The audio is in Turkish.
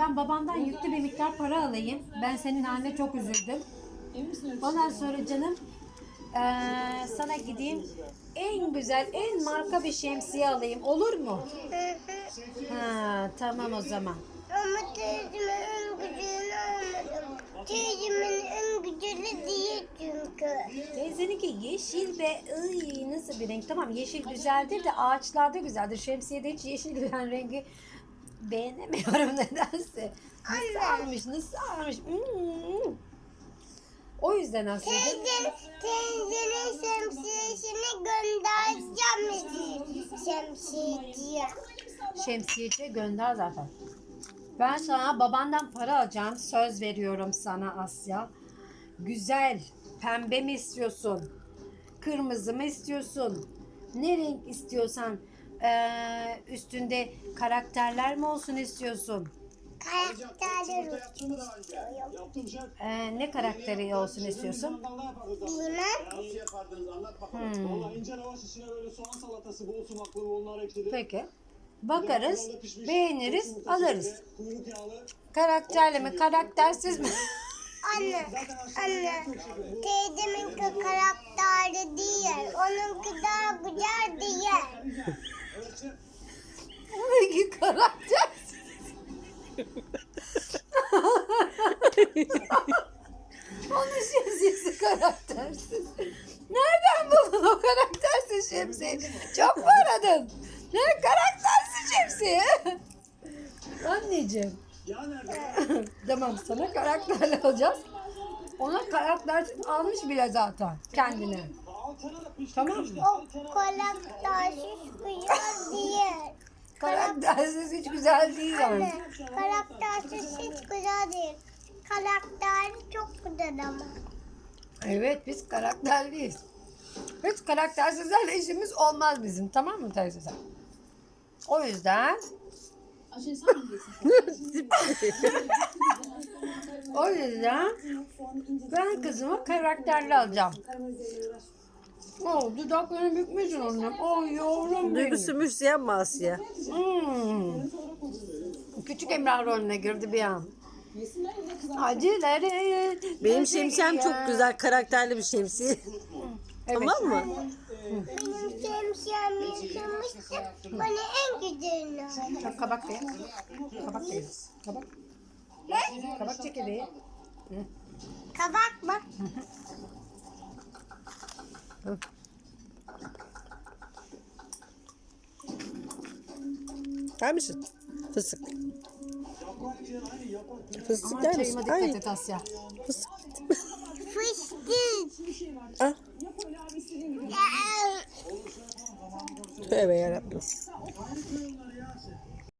ben babamdan yüklü bir miktar para alayım. Ben senin haline çok üzüldüm. Ondan sonra canım eee, sana gideyim en güzel, en marka bir şemsiye alayım. Olur mu? Ha, tamam o zaman. Ama teyzemin en güzelini almadım. Teyzemin en güzeli değil çünkü. Teyzeninki yeşil ve ıy, nasıl bir renk? Tamam yeşil güzeldir de ağaçlarda güzeldir. Şemsiyede hiç yeşil ben rengi beğenemiyorum nedense. Nasıl almış, nasıl almış? Hmm. O yüzden aslında. Teyze, teyzenin şemsiyesini göndereceğim. Şemsiyeciye. Şemsiyeciye gönder zaten. Ben sana babandan para alacağım. Söz veriyorum sana Asya. Güzel. Pembe mi istiyorsun? Kırmızı mı istiyorsun? Ne renk istiyorsan ee, üstünde karakterler mi olsun istiyorsun? Karakterler olsun istiyorum. Ee, ne karakteri olsun istiyorsun? Bilmem. Nasıl yapardınız anlat bakalım. Valla ince lavaş içine böyle soğan salatası, bol sumaklı, bol nar ekşili. Peki. Bakarız, beğeniriz, alırız. Karakterli mi, karaktersiz mi? Anne, anne. Teyzemin karakteri değil. Onunki daha güzel değil. Karaktersiz. Onun şemsiyesi karaktersiz. Nereden buldun o karaktersiz şemsiyeyi? Çok mu aradın? Ne karaktersiz şemsiye? Anneciğim. Tamam sana karakterli alacağız. Ona karaktersiz almış bile zaten kendine. Tamam mı? O karaktersiz güzel değil. Karaktersiz hiç güzel değil yani. Anne, karaktersiz hiç güzel değil. Karakter çok güzel ama. Evet biz karakterliyiz. Hiç karaktersizlerle işimiz olmaz bizim. Tamam mı teyze sen? O yüzden o yüzden ben kızıma karakterli alacağım. Oh, dudaklarını bükmüşsün annem. Oh yavrum benim. Duygusu müzisyen mi Asya? Hmm. Küçük Emrah rolüne girdi bir an. Acıları. Benim şemsiyem çok güzel karakterli bir şemsiye. Evet. Tamam mı? Benim şemsiyem yıkılmıştı. Bana en güzelini. Bak kabak da ye. Kabak da ye. Kabak. Kabak çekirdeği. Kabak mı? Der misin? Fıstık. Fıstık Ama der çayıma misin? dikkat Ay et Asya. fıstık. Fıstık. Ah. Tövbe yarabbim.